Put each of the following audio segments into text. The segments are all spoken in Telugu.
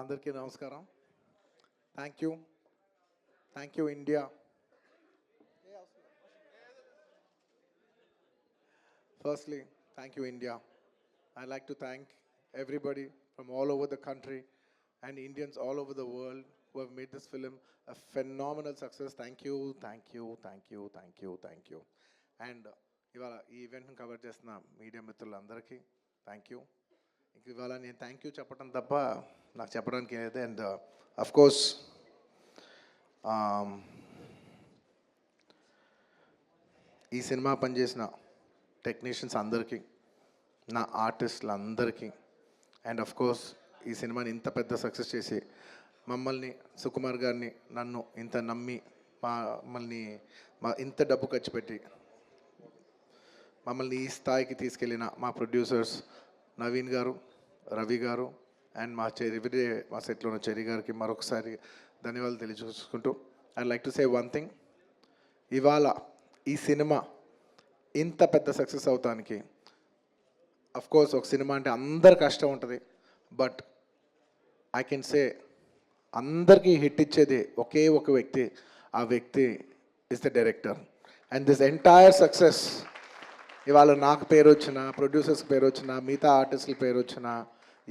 అందరికీ నమస్కారం thank you thank you India firstly thank you India I like to thank everybody from all over the country and Indians all over the world who have made this film a phenomenal success thank you thank you thank you thank you thank you and ఇవాళ ఈ ఈవెంట్ని కవర్ చేసిన మీడియా మిత్రులందరికీ థ్యాంక్ యూ ఇంక ఇవాళ నేను థ్యాంక్ యూ చెప్పడం తప్ప నాకు చెప్పడానికి ఏదైతే and of uh, course um, ఈ సినిమా పనిచేసిన టెక్నీషియన్స్ అందరికీ నా ఆర్టిస్టులు అందరికీ అండ్ అఫ్ కోర్స్ ఈ సినిమాని ఇంత పెద్ద సక్సెస్ చేసి మమ్మల్ని సుకుమార్ గారిని నన్ను ఇంత నమ్మి మమ్మల్ని మా ఇంత డబ్బు ఖర్చు పెట్టి మమ్మల్ని ఈ స్థాయికి తీసుకెళ్ళిన మా ప్రొడ్యూసర్స్ నవీన్ గారు రవి గారు అండ్ మా చెరివిడే మా సెట్లో ఉన్న చెరి గారికి మరొకసారి ధన్యవాదాలు తెలియచేసుకుంటూ I like to say one thing ఇవాళ ఈ సినిమా ఇంత పెద్ద సక్సెస్ అవటానికి కోర్స్ ఒక సినిమా అంటే అందరు కష్టం ఉంటుంది బట్ ఐ కెన్ సే అందరికీ హిట్ ఇచ్చేది ఒకే ఒక వ్యక్తి ఆ వ్యక్తి is the director and this entire success ఇవాళ నాకు పేరు వచ్చిన ప్రొడ్యూసర్స్కి పేరు వచ్చిన మిగతా ఆర్టిస్టుల పేరు వచ్చినా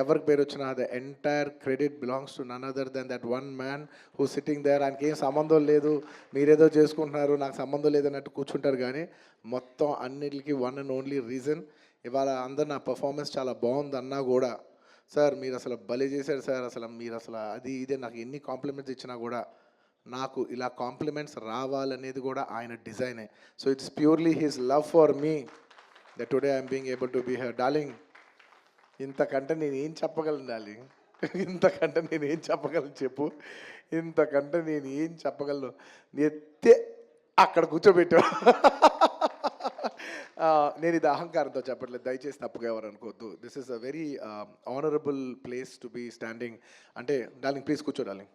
ఎవరికి పేరు వచ్చినా the entire credit belongs to none other than that one man who sitting there ఆయనకి ఏం సంబంధం లేదు మీరేదో చేసుకుంటున్నారు నాకు సంబంధం లేదు అన్నట్టు కూర్చుంటారు కానీ మొత్తం అన్నిటికీ వన్ అండ్ ఓన్లీ రీజన్ ఇవాళ అందరు నా పర్ఫార్మెన్స్ చాలా బాగుందన్నా కూడా సార్ మీరు అసలు బలి చేశారు సార్ అసలు మీరు అసలు అది ఇదే నాకు ఎన్ని కాంప్లిమెంట్స్ ఇచ్చినా కూడా నాకు ఇలా కాంప్లిమెంట్స్ రావాలనేది కూడా ఆయన డిజైనే so it's purely his love for me that today I'm being able to be here darling ఇంతకంటే నేనేం చెప్పగలను డార్లింగ్ ఇంతకంటే నేనేం చెప్పగలను చెప్పు ఇంతకంటే నేను ఏం చెప్పగలను ఎత్తే అక్కడ కూర్చోబెట్టాను నేను ఇది అహంకారంతో చెప్పట్లేదు దయచేసి తప్పుగా ఎవరు అనుకోవద్దు this is a very honourable place to be standing అంటే డార్లింగ్ ప్లీజ్ కూర్చో darling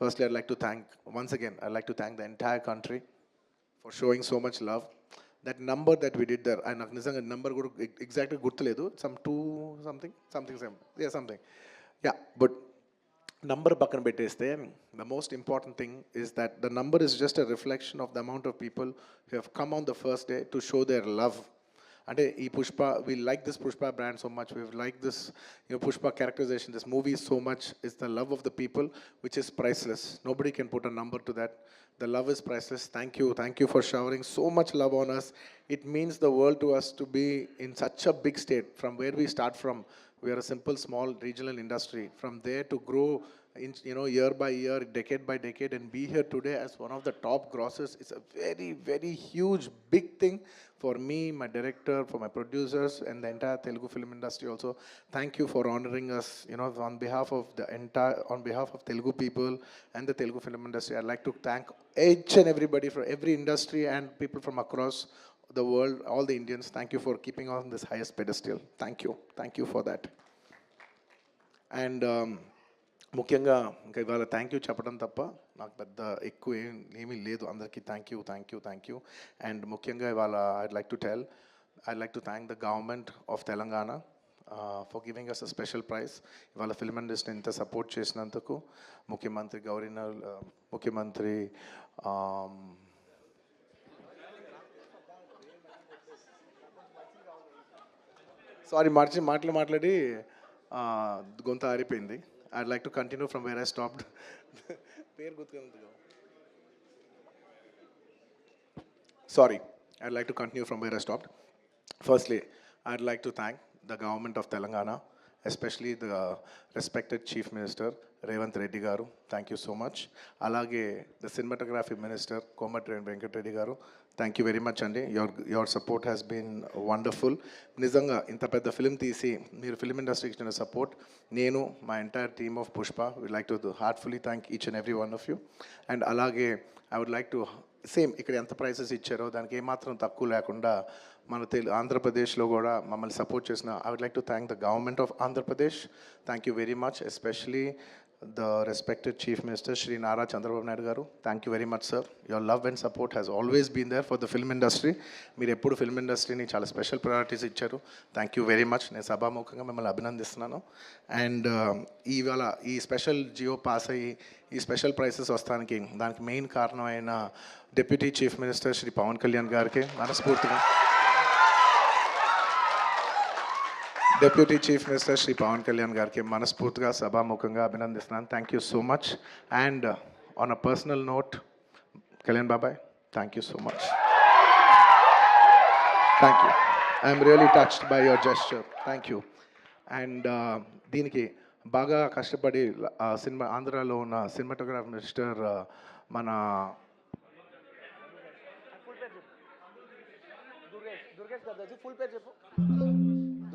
firstly I like to thank once again I like to thank the entire country for showing so much love that number that we did there నాకు నిజంగా నెంబర్ కూడా ఎగ్జాక్ట్గా గుర్తులేదు some two something something some yeah something yeah but number పక్కన పెట్టేస్తే the most important thing is that the number is just a reflection of the amount of people who have come on the first day to show their love Ante ee Pushpa, we like this Pushpa brand so much. We've liked this, Pushpa characterization, this movie so much. It's the love of the people, which is priceless. Nobody can put a number to that. The love is priceless. Thank you for showering so much love on us. It means the world to us to be in such a big state. From where we start from, we are a simple, small, regional industry. From there to grow in, you know, year by year, decade by decade, and be here today as one of the top grosses is a very, very huge, big thing for me, my director, for my producers, and the entire Telugu film industry also. Thank you for honoring us, you know, on behalf of the entire, on behalf of Telugu people and the Telugu film industry. I'd like to thank each and everybody from every industry and people from across the world, all the Indians. Thank you for keeping on this highest pedestal. Thank you. Thank you for that. And... Um, ముఖ్యంగా ఇంకా ఇవాళ థ్యాంక్ యూ చెప్పడం తప్ప నాకు పెద్ద ఎక్కువ ఏం ఏమీ లేదు అందరికీ thank you thank you thank you and ముఖ్యంగా ఇవాళ I like to tell I like to thank the government of Telangana for giving us a special prize ఇవాళ ఫిల్మ్ ఇండస్ట్రీని ఇంత సపోర్ట్ చేసినందుకు ముఖ్యమంత్రి గవర్నర్ uh, ముఖ్యమంత్రి సారీ um, మార్చి మాటలు మాట్లాడి uh, గొంత ఆరిపోయింది I'd like to continue from where I stopped. Sorry, I'd like to continue from where I stopped. Firstly, I'd like to thank the government of Telangana, especially the respected chief minister Revanth Reddy గారు థ్యాంక్ యూ సో మచ్ అలాగే the cinematography minister Komatireddy Venkatreddy గారు థ్యాంక్ యూ వెరీ మచ్ అండి your your support has been wonderful నిజంగా ఇంత పెద్ద ఫిలిం తీసి మీరు ఫిలిం ఇండస్ట్రీకి ఇచ్చిన సపోర్ట్ నేను మా entire team of Pushpa would like to heartfully thank each and every one of you and అలాగే I would like to same ఇక్కడ ఎంత ప్రైసెస్ ఇచ్చారో దానికి ఏమాత్రం తక్కువ లేకుండా మన తెలు ఆంధ్రప్రదేశ్లో కూడా మమ్మల్ని సపోర్ట్ చేసిన I would like to thank the government of Andhra Pradesh thank you very much especially the respected chief minister Shri Nara Chandrababu Naidu గారు thank you very much sir your love and support has always been there for the film industry మీరు ఎప్పుడు ఫిల్మ్ ఇండస్ట్రీని చాలా స్పెషల్ ప్రయారిటీస్ ఇచ్చారు థ్యాంక్ యూ వెరీ మచ్ నేను సభాముఖంగా మిమ్మల్ని అభినందిస్తున్నాను అండ్ um, ఇవాళ ఈ స్పెషల్ జియో పాస్ అయ్యి ఈ స్పెషల్ ప్రైసెస్ వస్తానికి దానికి మెయిన్ కారణం అయిన deputy chief minister Shri Pavan Kalyan గారికి మనస్ఫూర్తిగా deputy chief minister Shri Pavan Kalyan గారికి మనస్ఫూర్తిగా సభాముఖంగా అభినందిస్తున్నాను thank you so much and on a personal note Kalyan బాబాయ్ thank you so much thank you I'm really touched by your just thank you and దీనికి బాగా కష్టపడి సినిమా ఆంధ్రాలో ఉన్న సినిమాటోగ్రాఫ్ మినిస్టర్ మన ఫుల్ పేరు చెప్పు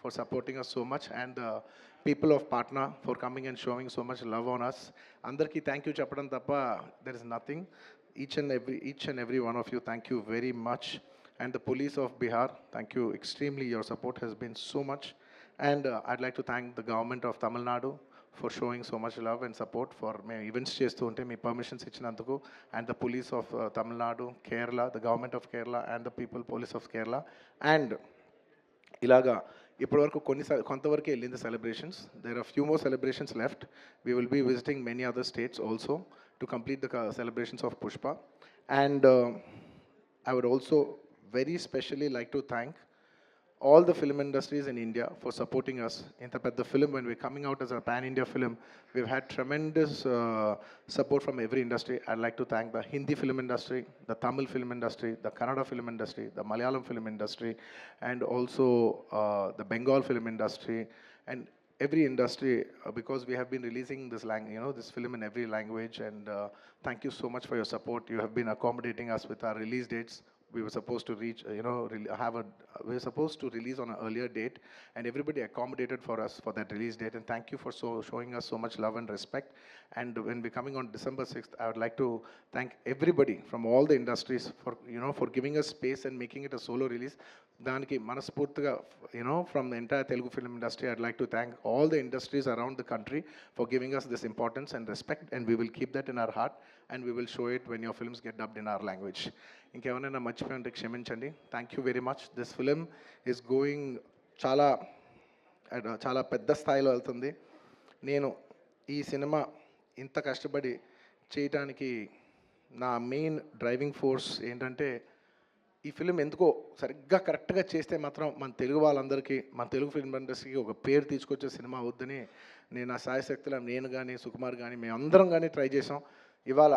for supporting us so much and the people of Patna for coming and showing so much love on us. Andarki thank you చెప్పడం తప్ప there is nothing. Each and every each and every one of you thank you very much and the police of Bihar thank you extremely your support has been so much and uh, I'd like to thank the government of Tamil Nadu for showing so much love and support for మేము ఈవెంట్స్ చేస్తూ ఉంటే మీ పర్మిషన్స్ ఇచ్చినందుకు and the police of Tamil Nadu Kerala the government of Kerala and the people police of Kerala and ఇలాగా ఇప్పటివరకు కొన్ని కొంతవరకు వెళ్ళింది celebrations there are few more celebrations left we will be visiting many other states also to complete the celebrations of Pushpa and I would also very specially like to thank all the film industries in India for supporting us. In the film, when we're coming out as a pan-India film, we've had tremendous uh, support from every industry. I'd like to thank the Hindi film industry, the Tamil film industry, the Kannada film industry, the Malayalam film industry, and also uh, the Bengal film industry, and every industry uh, because we have been releasing this lang- you know this film in every language and uh, thank you so much for your support you have been accommodating us with our release dates we were supposed to reach, uh, you know, have a, uh, we were supposed to release on an earlier date and everybody accommodated for us for that release date and thank you for so showing us so much love and respect. And when we're coming on December 6th, I would like to thank everybody from all the industries for, you know, for giving us space and making it a solo release. దానికి మనస్ఫూర్తిగా you know from the entire Telugu film industry I'd like to thank all the industries around the country for giving us this importance and respect and we will keep that in our heart and we will show it when your films get dubbed in our language ఇంకేమైనా మర్చిపోయి ఉంటే క్షమించండి thank you very much this film is going చాలా చాలా పెద్ద స్థాయిలో వెళ్తుంది నేను ఈ సినిమా ఇంత కష్టపడి చేయటానికి నా మెయిన్ డ్రైవింగ్ ఫోర్స్ ఏంటంటే ఈ ఫిలిం ఎందుకో సరిగ్గా కరెక్ట్గా చేస్తే మాత్రం మన తెలుగు వాళ్ళందరికీ మన తెలుగు ఫిల్మ్ ఇండస్ట్రీకి ఒక పేరు తీసుకొచ్చే సినిమా వద్దని నేను ఆ సాయశక్తుల నేను కానీ సుకుమార్ కానీ మేమందరం కానీ ట్రై చేసాం ఇవాళ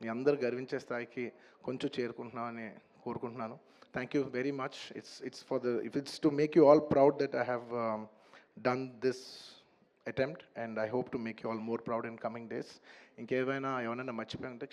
మీ అందరు గర్వించే స్థాయికి కొంచెం చేరుకుంటున్నామని కోరుకుంటున్నాను thank you very much it's it's for the if it's to make you all proud that I have done this attempt and I hope to make you all more proud in coming days ఇంకేమైనా ఏమైనా మర్చిపోయి ఉంటే